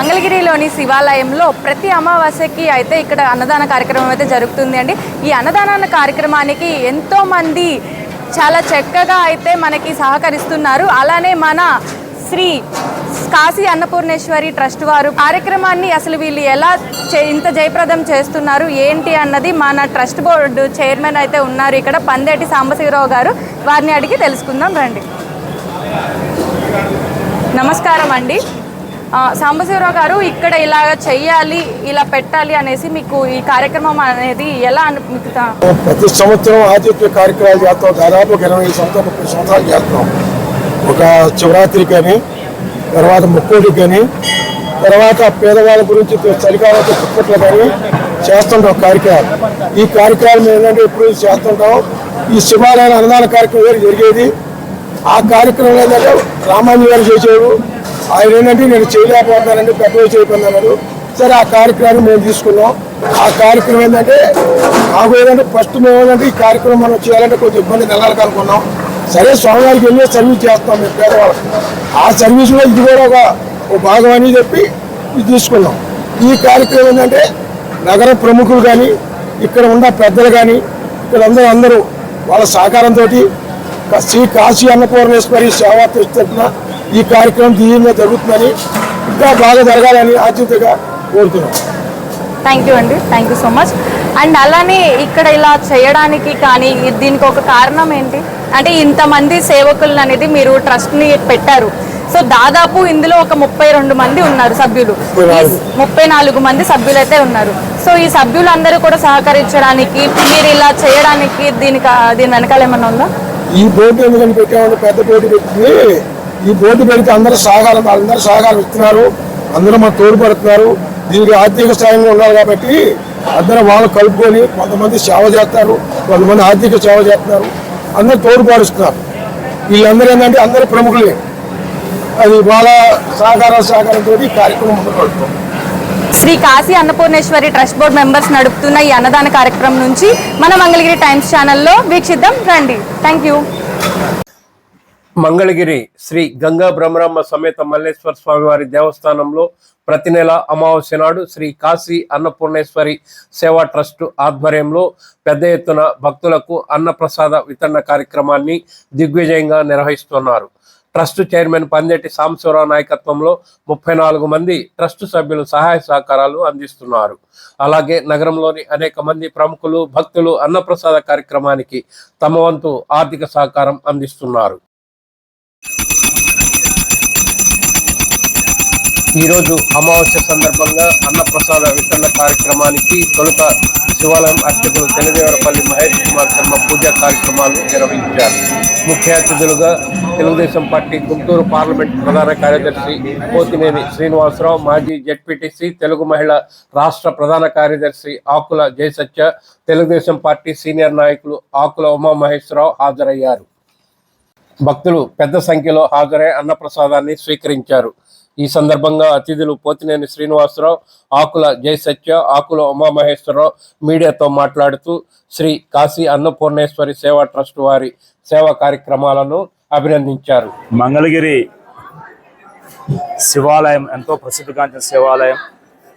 మంగళగిరిలోని శివాలయంలో ప్రతి అమావాస్యకి అయితే ఇక్కడ అన్నదాన కార్యక్రమం అయితే జరుగుతుంది అండి. ఈ అన్నదాన కార్యక్రమానికి ఎంతోమంది చాలా చక్కగా అయితే మనకి సహకరిస్తున్నారు. అలానే మన శ్రీ కాశీ అన్నపూర్ణేశ్వరి ట్రస్ట్ వారు కార్యక్రమాన్ని అసలు వీళ్ళు ఎలా చే- ఇంత జయప్రదం చేస్తున్నారు ఏంటి అన్నది మన ట్రస్ట్ బోర్డు చైర్మన్ అయితే ఉన్నారు ఇక్కడ పందేటి సాంబశివరావు గారు. వారిని అడిగి తెలుసుకుందాం రండి. నమస్కారం అండి. సాంబశివరావు గారు ఇక్కడ ఇలా చెయ్యాలి ఇలా పెట్టాలి అనేసి మీకు ఈ కార్యక్రమం అనేది ఎలా అనిపిస్తా ప్రతి సంవత్సరం ఆతిథ్య కార్యక్రమాలు చేస్తాం. దాదాపు ఒక ఇరవై సంవత్సరాలు ముప్పై సంవత్సరాలు చేస్తాం. ఒక శివరాత్రి కానీ తర్వాత ముక్కోటి కానీ తర్వాత పేదవాళ్ళ గురించి చలికాలం దుప్పట్లు కానీ చేస్తుంటాం కార్యక్రమాలు. ఈ కార్యక్రమం ఏంటంటే ఎప్పుడు చేస్తుంటాం. ఈ శివాలయం అన్నదాన కార్యక్రమం జరిగేది. ఆ కార్యక్రమం ఏంటంటే రామాంజీ గారు చేసేవారు ఆయన ఏంటంటే నేను చేయలేకపోతున్నానంటే పెద్దవి చేయకున్నాను సరే ఆ కార్యక్రమాన్ని మేము తీసుకున్నాం. ఆ కార్యక్రమం ఏంటంటే నాకు ఏంటంటే ఫస్ట్ మేము ఏంటంటే ఈ కార్యక్రమం మనం చేయాలంటే కొంచెం ఇబ్బంది కలగాలి అనుకున్నాం. సరే స్వామివారికి వెళ్ళి సర్వీస్ చేస్తాం మేము పేదవాళ్ళకి ఆ సర్వీస్లో ఇది కూడా ఒక భాగం అని చెప్పి ఇది తీసుకున్నాం. ఈ కార్యక్రమం ఏంటంటే నగర ప్రముఖులు కానీ ఇక్కడ ఉన్న పెద్దలు కానీ ఇక్కడ అందరూ అందరూ వాళ్ళ సహకారంతో శ్రీ కాశీ అన్నపూర్ణేశ్వరి సేవా ట్రస్ట్ తరఫున ఈ కార్యక్రమం దివ్యంగా జరుగుతుందని ఇంకా బాగా జరగాలని ఆచితగా కోరుతున్నాం. థ్యాంక్ యూ అండి. Thank you so much and అలానే ఇక్కడ ఇలా చేయడానికి కానీ దీనికి ఒక కారణం ఏంటి? అంటే ఇంతమంది సేవకులను అనేది మీరు ట్రస్ట్ని పెట్టారు. సో దాదాపు ఇందులో ఒక ముప్పై రెండు మంది ఉన్నారు సభ్యులు. ముప్పై నాలుగు. మంది సభ్యులైతే ఉన్నారు. సో ఈ సభ్యులందరూ కూడా సహకరించడానికి మీరు ఇలా చేయడానికి దీనికి దీని వెనకాల ఏమన్నా ఉందా? ఈ బోర్డు ఎందుకని పెట్టామంటే పెద్ద బోర్డు పెట్టి ఈ బోర్డు పెడితే అందరూ సహకారం అందరూ సహకారం ఇస్తున్నారు అందరూ మాకు తోడ్పడుతున్నారు. దీనికి ఆర్థిక స్థాయిలో ఉన్నారు కాబట్టి అందరూ వాళ్ళు కలుపుకొని కొంతమంది సేవ చేస్తారు కొంతమంది ఆర్థిక సేవ చేస్తున్నారు. అందరూ తోడ్పడుస్తున్నారు వీళ్ళందరూ ఏంటంటే అందరూ ప్రముఖులే. అది వాళ్ళ సహకార సహకారంతో ఈ కార్యక్రమం మొదలుపెడతాం Shri Kashi Annapurneshwari trust board members నడుపుతున్న ఈ అన్నదాన కార్యక్రమం నుంచి మన మంగళగిరి టైమ్స్ ఛానల్లో వీక్షిద్దాం. రండి. థ్యాంక్ యూ మంగళగిరి శ్రీ గంగా బ్రహ్మరామ సమేత మల్లేశ్వర స్వామివారి దేవస్థానంలో ప్రతి నెల అమావాస్య నాడు శ్రీ కాశీ అన్నపూర్ణేశ్వరి సేవా ట్రస్ట్ ఆధ్వర్యంలో పెద్ద ఎత్తున భక్తులకు అన్నప్రసాద వితరణ కార్యక్రమాన్ని దిగ్విజయంగా నిర్వహిస్తున్నారు. ట్రస్ట్ చైర్మన్ పందెట్టి సాంబశివరావు నాయకత్వంలో ముప్పై నాలుగు మంది ట్రస్ట్ సభ్యులు సహాయ సహకారాలు అందిస్తున్నారు. అలాగే నగరంలోని అనేక మంది ప్రముఖులు భక్తులు అన్నప్రసాద కార్యక్రమానికి తమ వంతు ఆర్థిక సహకారం అందిస్తున్నారు. ఈరోజు అమావాస్య సందర్భంగా అన్నప్రసాద వితరణ కార్యక్రమానికి తొలుత శివాలయం అర్చకులు తెలదేవరపల్లి మహేష్ కుమార్ శర్మ పూజా కార్యక్రమాలు నిర్వహించారు. ముఖ్య అతిథులుగా తెలుగుదేశం పార్టీ గుంటూరు పార్లమెంట్ ప్రధాన కార్యదర్శి పోతినేని శ్రీనివాసరావు మాజీ జెడ్పీటీసీ తెలుగు మహిళ రాష్ట్ర ప్రధాన కార్యదర్శి ఆకుల జయసత్య తెలుగుదేశం పార్టీ సీనియర్ నాయకులు ఆకుల ఉమామహేశ్వరరావు హాజరయ్యారు. భక్తులు పెద్ద సంఖ్యలో హాజరై అన్నప్రసాదాన్ని స్వీకరించారు. ఈ సందర్భంగా అతిథులు పోతినేని శ్రీనివాసరావు ఆకుల జయ సత్య ఆకుల ఉమామహేశ్వరరావు మీడియాతో మాట్లాడుతూ శ్రీ కాశీ అన్నపూర్ణేశ్వరి సేవా ట్రస్ట్ వారి సేవా కార్యక్రమాలను అభినందించారు. మంగళగిరి శివాలయం ఎంతో ప్రసిద్ధిగాంచిన శివాలయం.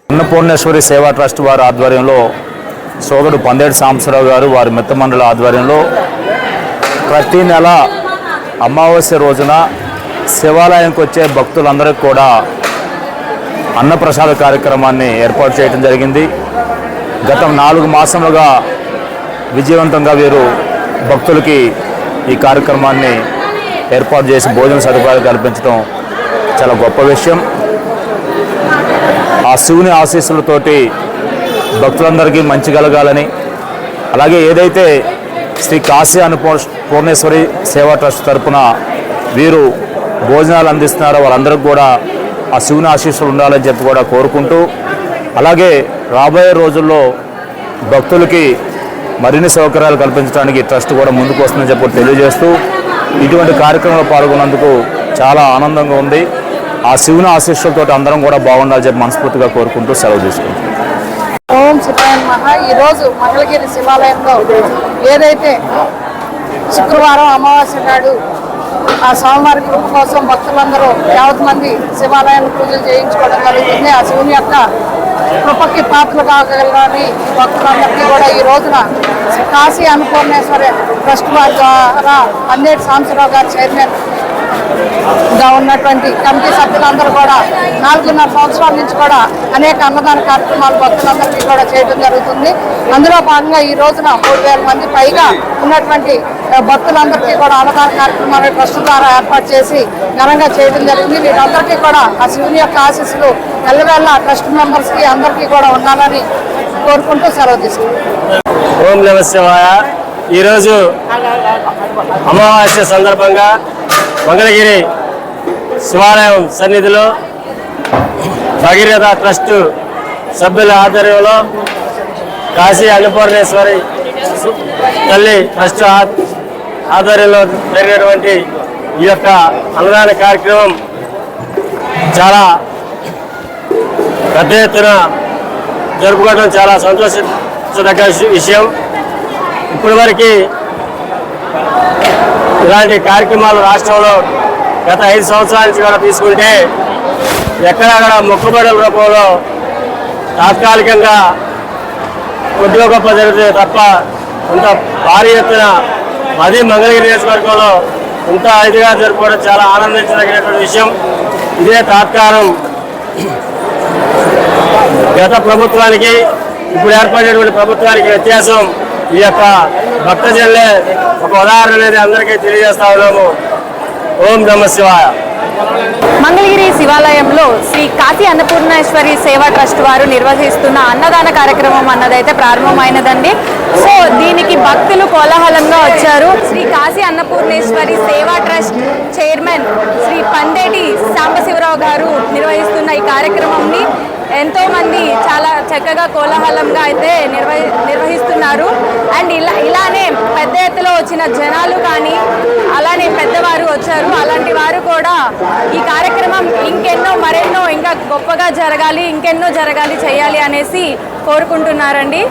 అన్నపూర్ణేశ్వరి సేవా ట్రస్ట్ వారి ఆధ్వర్యంలో సోదరుడు పందేటి సాంబశివరావు గారు వారి మిత్రమండలి ఆధ్వర్యంలో ప్రతి నెల అమావాస్య రోజున శివాలయంకి వచ్చే భక్తులందరికీ కూడా అన్నప్రసాద కార్యక్రమాన్ని ఏర్పాటు చేయడం జరిగింది. గత నాలుగు మాసములుగా విజయవంతంగా వీరు భక్తులకి ఈ కార్యక్రమాన్ని ఏర్పాటు చేసి భోజన సదుపాయాలు కల్పించడం చాలా గొప్ప విషయం. ఆ శివుని ఆశీస్సులతోటి భక్తులందరికీ మంచి కలగాలని అలాగే ఏదైతే శ్రీ కాశీ అను పూర్ణేశ్వరి సేవా ట్రస్ట్ తరపున వీరు భోజనాలు అందిస్తున్నారో వాళ్ళందరికీ కూడా ఆ శివుని ఆశీస్సులు ఉండాలని చెప్పి కూడా కోరుకుంటూ అలాగే రాబోయే రోజుల్లో భక్తులకి మరిన్ని సౌకర్యాలు కల్పించడానికి ట్రస్ట్ కూడా ముందుకు వస్తుందని చెప్పి తెలియజేస్తూ ఇటువంటి కార్యక్రమంలో పాల్గొన్నందుకు చాలా ఆనందంగా ఉంది. ఆ శివుని ఆశీస్సులతో అందరం కూడా బాగుండాలని చెప్పి మనస్ఫూర్తిగా కోరుకుంటూ సెలవు తీసుకుంటాం ఓం మహా ఈరోజు మంగళగిరి శివాలయంలో ఏదైతే శుక్రవారం అమావాస్య నాడు ఆ స్వామివారి కృప కోసం భక్తులందరూ యావత్ మంది శివాలయాన్ని పూజలు చేయించుకోవడం జరుగుతుంది. ఆ శివుని యొక్క కృపకి పాత్రలు కాగలని భక్తులందరికీ కూడా ఈ రోజున కాశీ అన్నపూర్ణేశ్వరి ట్రస్ట్ వారి ద్వారా అన్నేటి సాంబశివరావు గారు చైర్మన్గా ఉన్నటువంటి కమిటీ సభ్యులందరూ కూడా నాలుగున్నర సంవత్సరాల నుంచి కూడా అనేక అన్నదాన కార్యక్రమాలు భక్తులందరికీ కూడా చేయడం జరుగుతుంది. అందులో భాగంగా ఈ రోజున మూడు వేల మంది పైగా ఉన్నటువంటి భక్తులందరికీ కూడా అన్నదాన కార్యక్రమాన్ని ట్రస్ట్ ద్వారా ఏర్పాటు చేసి ఘనంగా చేయడం జరిగింది. వీరందరికీ కూడా ఆ శివుని యొక్క ఆశీస్సులు ఎల్లవేళ ట్రస్ట్ మెంబర్స్కి అందరికీ కూడా ఉండాలని కోరుకుంటూ సెలవు తీసుకుంటాం ఓం నమ శివాయ. ఈరోజు అమావాస్య సందర్భంగా మంగళగిరి శివాలయం సన్నిధిలో భగీరథ ట్రస్ట్ సభ్యుల ఆధ్వర్యంలో కాశీ అన్నపూర్ణేశ్వరి తల్లి ట్రస్ట్ ఆధ్వర్యంలో జరిగినటువంటి ఈ యొక్క అన్నదాన కార్యక్రమం చాలా పెద్ద ఎత్తున జరుపుకోవడం చాలా సంతోషించదగ్గ విషయం. ఇప్పటి వరకు ఇలాంటి కార్యక్రమాలు రాష్ట్రంలో గత ఐదు సంవత్సరాల నుంచి కూడా తీసుకుంటే ఎక్కడక్కడ మొక్కుబడుల రూపంలో తాత్కాలికంగా కొద్దిగా గొప్ప జరిగితే తప్ప కొంత భారీ ఎత్తున అది మంగళగిరి నియోజకవర్గంలో ఇంత ఇదిగా జరుపుకోవడం చాలా ఆనందించదగినటువంటి విషయం. ఇదే తాత్కాలం. గత ప్రభుత్వానికి ఇప్పుడు ఏర్పడినటువంటి ప్రభుత్వానికి వ్యత్యాసం ఈ యొక్క భక్తజనులే ఒక ఉదాహరణ అనేది అందరికీ తెలియజేస్తా ఉన్నాము. ఓం నమ శివాయ. మంగళగిరి శివాలయంలో శ్రీ కాశీ అన్నపూర్ణేశ్వరి సేవా ట్రస్ట్ వారు నిర్వహిస్తున్న అన్నదాన కార్యక్రమం అన్నదైతే ప్రారంభమైనదండి. సో దీనికి భక్తులు కోలాహలంగా వచ్చారు. శ్రీ కాశీ అన్నపూర్ణేశ్వరి సేవా ట్రస్ట్ చైర్మన్ శ్రీ పందేటి సాంబశివరావు గారు నిర్వహిస్తున్న ఈ కార్యక్రమంని ఎంతో మంది చాలా చక్కగా కోలాహలంగా అయితే నిర్వహి నిర్వహిస్తున్నారు. అండ్ ఇలా ఇలానే పెద్ద ఎత్తులో వచ్చిన జనాలు కానీ అలానే పెద్దవారు వచ్చారు. అలాంటి వారు కూడా ఈ కార్యక్రమం ఇంకెన్నో మరెన్నో ఇంకా గొప్పగా జరగాలి ఇంకెన్నో జరగాలి చేయాలి అనేసి కోరుకుంటున్నారండి.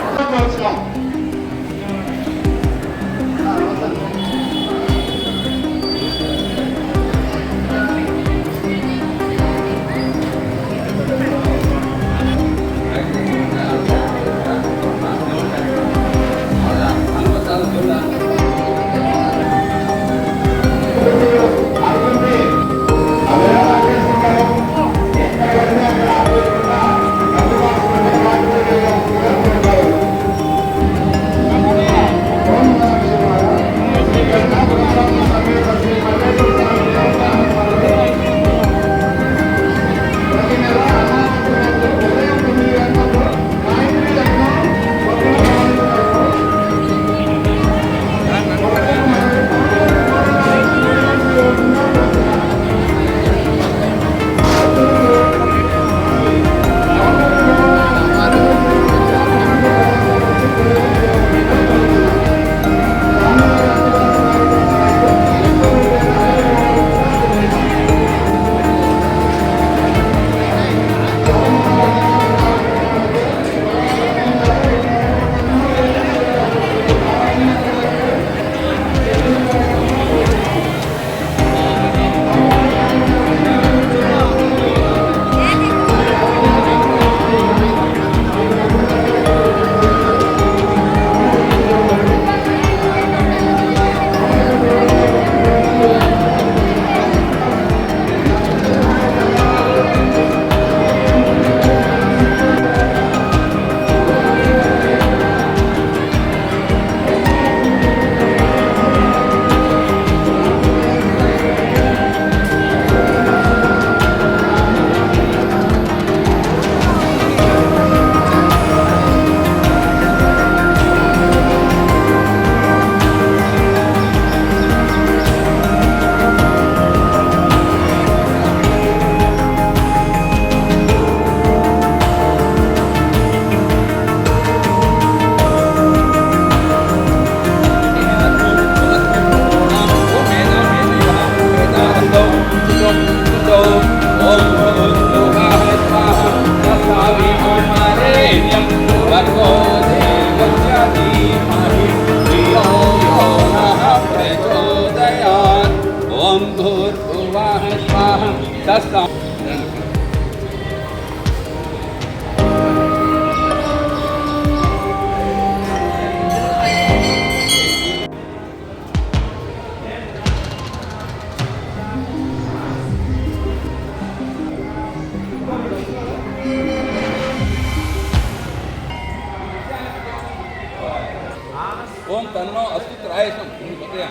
हनुमा अस्तुत राय पूजा